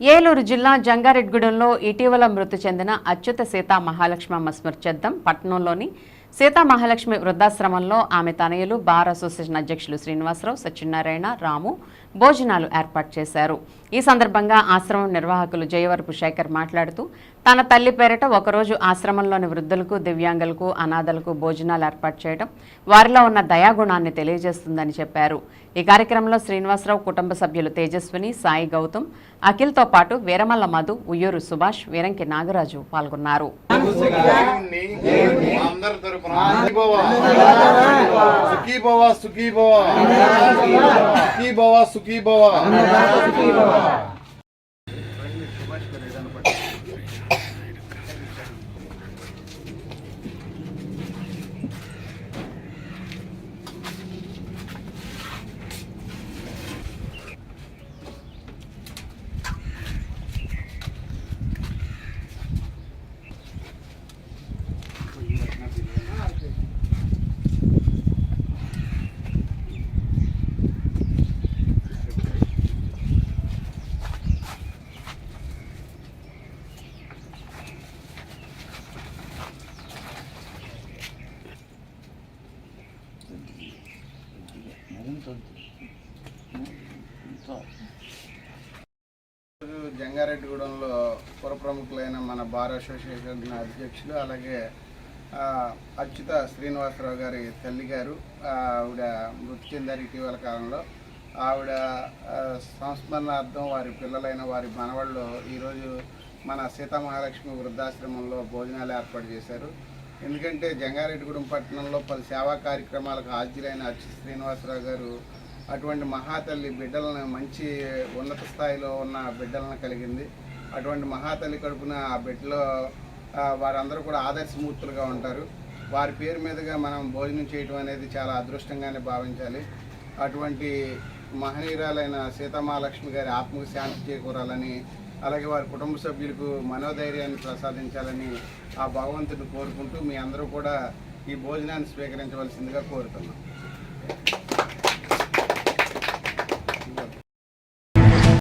ఏలూరు జిల్లా జంగారెడ్గూడెంలో ఇటీవల మృతి చెందిన అచ్యుత సీతా మహాలక్ష్మమ్మ స్మృత్యర్థం పట్టణంలోని సీతా మహాలక్ష్మి వృద్ధాశ్రమంలో ఆమె తనయులు బార్ అసోసియేషన్ అధ్యక్షులు శ్రీనివాసరావు సత్యనారాయణ రాము భోజనాలు ఏర్పాటు చేశారు. ఈ సందర్భంగా ఆశ్రమం నిర్వాహకులు జయవరపు శేఖర్ మాట్లాడుతూ తన తల్లి పేరిట ఒకరోజు ఆశ్రమంలోని వృద్ధులకు దివ్యాంగులకు అనాథలకు భోజనాలు ఏర్పాటు చేయడం వారిలో ఉన్న దయాగుణాన్ని తెలియజేస్తుందని చెప్పారు. ఈ కార్యక్రమంలో శ్రీనివాసరావు కుటుంబ సభ్యులు తేజస్విని సాయి గౌతమ్ అఖిల్తో పాటు వీరమల్ల మధు ఉయ్యూరు సుభాష్ వీరంకి నాగరాజు పాల్గొన్నారు. దేవుణ్ణి జంగారెడ్డిగూడెంలో పుర ప్రముఖులైన మన బార్ అసోసియేషన్ అధ్యక్షులు అలాగే అచ్యుత శ్రీనివాసరావు గారి తల్లి గారు ఆవిడ మృతి చెందారు ఇటీవల కాలంలో. ఆవిడ సంస్మరణార్థం వారి పిల్లలైన వారి మనవాళ్ళు ఈరోజు మన సీతామహాలక్ష్మి వృద్ధాశ్రమంలో భోజనాలు ఏర్పాటు చేశారు. ఎందుకంటే జంగారెడ్డిగూడెం పట్టణంలో పలు సేవా కార్యక్రమాలకు హాజరైన అచ్యుత శ్రీనివాసరావు గారు అటువంటి మహాతల్లి బిడ్డలను మంచి ఉన్నత స్థాయిలో ఉన్న బిడ్డలను కలిగింది. అటువంటి మహాతల్లి కడుపున ఆ బిడ్డలో వారందరూ కూడా ఆదర్శమూర్తులుగా ఉంటారు. వారి పేరు మీదుగా మనం భోజనం చేయటం అనేది చాలా అదృష్టంగానే భావించాలి. అటువంటి మహనీయురాలైన సీతామహాలక్ష్మి గారి ఆత్మకు శాంతి చేకూరాలని అలాగే వారి కుటుంబ సభ్యులకు మనోధైర్యాన్ని ప్రసాదించాలని ఆ భగవంతుని కోరుకుంటూ మీ అందరూ కూడా ఈ భోజనాన్ని స్వీకరించవలసిందిగా కోరుతున్నాం.